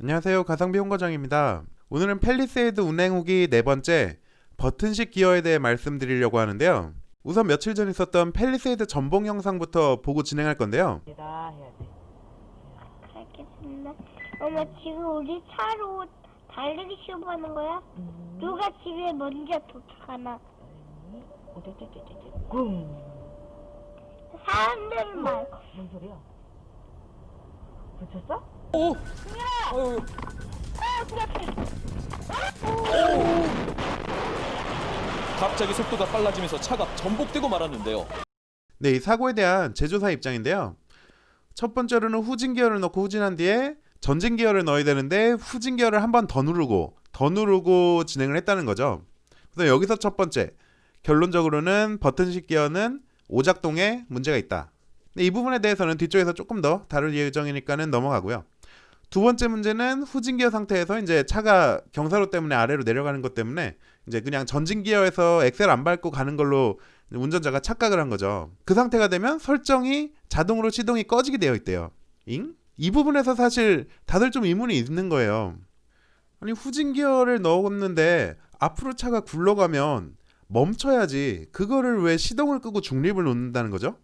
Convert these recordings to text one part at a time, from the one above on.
안녕하세요. 가성비 홍과장입니다. 오늘은 펠리세이드 운행 후기 네 번째 버튼식 기어에 대해 말씀드리려고 하는데요. 우선 며칠 전 있었던 펠리세이드 전봉 영상부터 보고 진행할 건데요. 다 해야 돼. 알겠습니다. 엄마 지금 우리 차로 달리기 시험하는 거야? 음. 누가 집에 먼저 도착하나? 오떼떼떼떼 꿍. 사람들 말고. 뭔 소리야? 붙였어? 오! 아유, 갑자기 속도가 빨라지면서 차가 전복되고 말았는데요. 네, 이 사고에 대한 제조사 입장인데요. 첫 번째로는 후진 기어를 넣고 후진한 뒤에 전진 기어를 넣어야 되는데 후진 기어를 한 번 더 누르고 더 누르고 진행을 했다는 거죠. 그래서 여기서 첫 번째 결론적으로는 버튼식 기어는 오작동에 문제가 있다. 근데 이 부분에 대해서는 뒤쪽에서 조금 더 다룰 예정이니까는 넘어가고요. 두 번째 문제는 후진 기어 상태에서 이제 차가 경사로 때문에 아래로 내려가는 것 때문에 이제 그냥 전진 기어에서 엑셀 안 밟고 가는 걸로 운전자가 착각을 한 거죠. 그 상태가 되면 설정이 자동으로 시동이 꺼지게 되어 있대요. 잉? 이 부분에서 사실 다들 좀 의문이 있는 거예요. 아니 후진 기어를 넣었는데 앞으로 차가 굴러가면 멈춰야지 그거를 왜 시동을 끄고 중립을 놓는다는 거죠?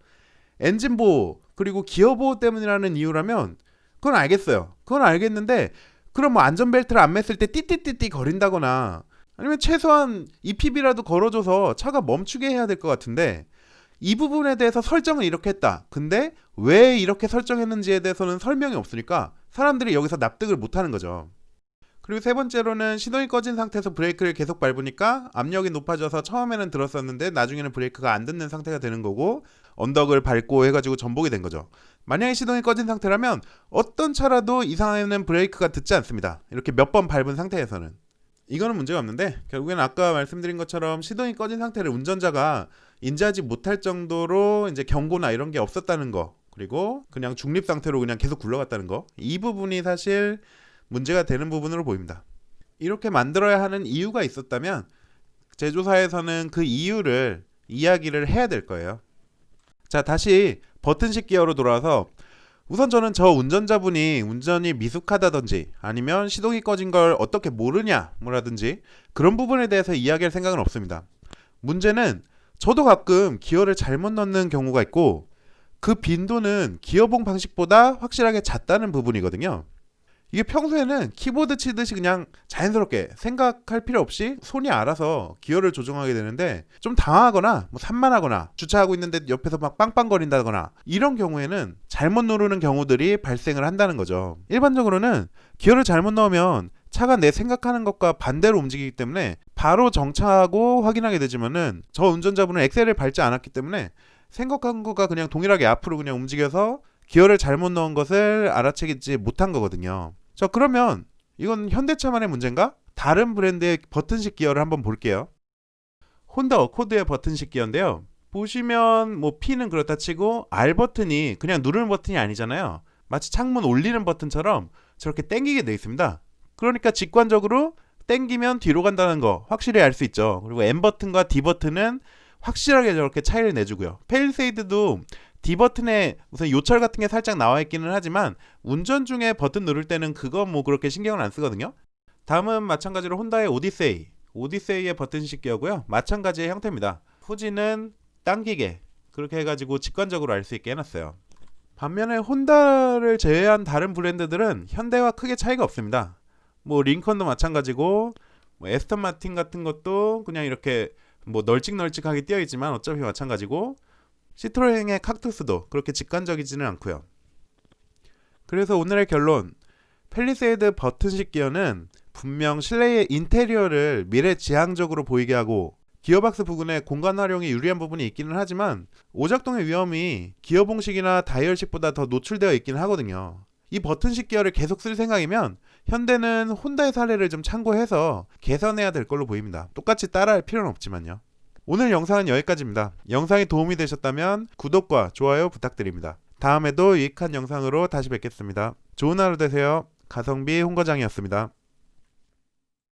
엔진 보호 그리고 기어 보호 때문이라는 이유라면 그건 알겠어요. 그건 알겠는데 그럼 뭐 안전벨트를 안 맸을 때 띠띠띠띠 거린다거나 아니면 최소한 EPB라도 걸어줘서 차가 멈추게 해야 될 것 같은데 이 부분에 대해서 설정은 이렇게 했다. 근데 왜 이렇게 설정했는지에 대해서는 설명이 없으니까 사람들이 여기서 납득을 못 하는 거죠. 그리고 세 번째로는 시동이 꺼진 상태에서 브레이크를 계속 밟으니까 압력이 높아져서 처음에는 들었었는데 나중에는 브레이크가 안 듣는 상태가 되는 거고 언덕을 밟고 해가지고 전복이 된 거죠. 만약에 시동이 꺼진 상태라면 어떤 차라도 이상에는 브레이크가 듣지 않습니다. 이렇게 몇 번 밟은 상태에서는. 이거는 문제가 없는데 결국에는 아까 말씀드린 것처럼 시동이 꺼진 상태를 운전자가 인지하지 못할 정도로 이제 경고나 이런 게 없었다는 거 그리고 그냥 중립 상태로 그냥 계속 굴러갔다는 거 이 부분이 사실 문제가 되는 부분으로 보입니다. 이렇게 만들어야 하는 이유가 있었다면 제조사에서는 그 이유를 이야기를 해야 될 거예요. 자 다시 버튼식 기어로 돌아와서 우선 저는 저 운전자분이 운전이 미숙하다든지 아니면 시동이 꺼진 걸 어떻게 모르냐 뭐라든지 그런 부분에 대해서 이야기할 생각은 없습니다. 문제는 저도 가끔 기어를 잘못 넣는 경우가 있고 그 빈도는 기어봉 방식보다 확실하게 잦다는 부분이거든요. 이게 평소에는 키보드 치듯이 그냥 자연스럽게 생각할 필요 없이 손이 알아서 기어를 조정하게 되는데 좀 당황하거나 뭐 산만하거나 주차하고 있는데 옆에서 막 빵빵거린다거나 이런 경우에는 잘못 누르는 경우들이 발생을 한다는 거죠. 일반적으로는 기어를 잘못 넣으면 차가 내 생각하는 것과 반대로 움직이기 때문에 바로 정차하고 확인하게 되지만은 저 운전자분은 엑셀을 밟지 않았기 때문에 생각한 것과 그냥 동일하게 앞으로 그냥 움직여서 기어를 잘못 넣은 것을 알아채지 못한 거거든요. 자 그러면 이건 현대차만의 문제인가? 다른 브랜드의 버튼식 기어를 한번 볼게요. 혼다 어코드의 버튼식 기어인데요. 보시면 뭐 P는 그렇다 치고 R 버튼이 그냥 누르는 버튼이 아니잖아요. 마치 창문 올리는 버튼처럼 저렇게 땡기게 돼 있습니다. 그러니까 직관적으로 땡기면 뒤로 간다는 거 확실히 알 수 있죠. 그리고 M 버튼과 D 버튼은 확실하게 저렇게 차이를 내주고요. 페일세이드도 D 버튼에 우선 요철 같은 게 살짝 나와 있기는 하지만 운전 중에 버튼 누를 때는 그거 뭐 그렇게 신경을 안 쓰거든요. 다음은 마찬가지로 혼다의 오디세이. 오디세이의 버튼 식 기어고요. 마찬가지의 형태입니다. 후지는 당기게 그렇게 해가지고 직관적으로 알 수 있게 해놨어요. 반면에 혼다를 제외한 다른 브랜드들은 현대와 크게 차이가 없습니다. 뭐 링컨도 마찬가지고 뭐 에스턴 마틴 같은 것도 그냥 이렇게 뭐 널찍널찍하게 띄어 있지만 어차피 마찬가지고 시트로행의 칵투스도 그렇게 직관적이지는 않고요. 그래서 오늘의 결론 펠리세이드 버튼식 기어는 분명 실내의 인테리어를 미래 지향적으로 보이게 하고 기어박스 부근에 공간 활용이 유리한 부분이 있기는 하지만 오작동의 위험이 기어 봉식이나 다이얼식보다 더 노출되어 있기는 하거든요. 이 버튼식 기어를 계속 쓸 생각이면 현대는 혼다의 사례를 좀 참고해서 개선해야 될 걸로 보입니다. 똑같이 따라할 필요는 없지만요. 오늘 영상은 여기까지입니다. 영상이 도움이 되셨다면 구독과 좋아요 부탁드립니다. 다음에도 유익한 영상으로 다시 뵙겠습니다. 좋은 하루 되세요. 가성비 홍과장이었습니다.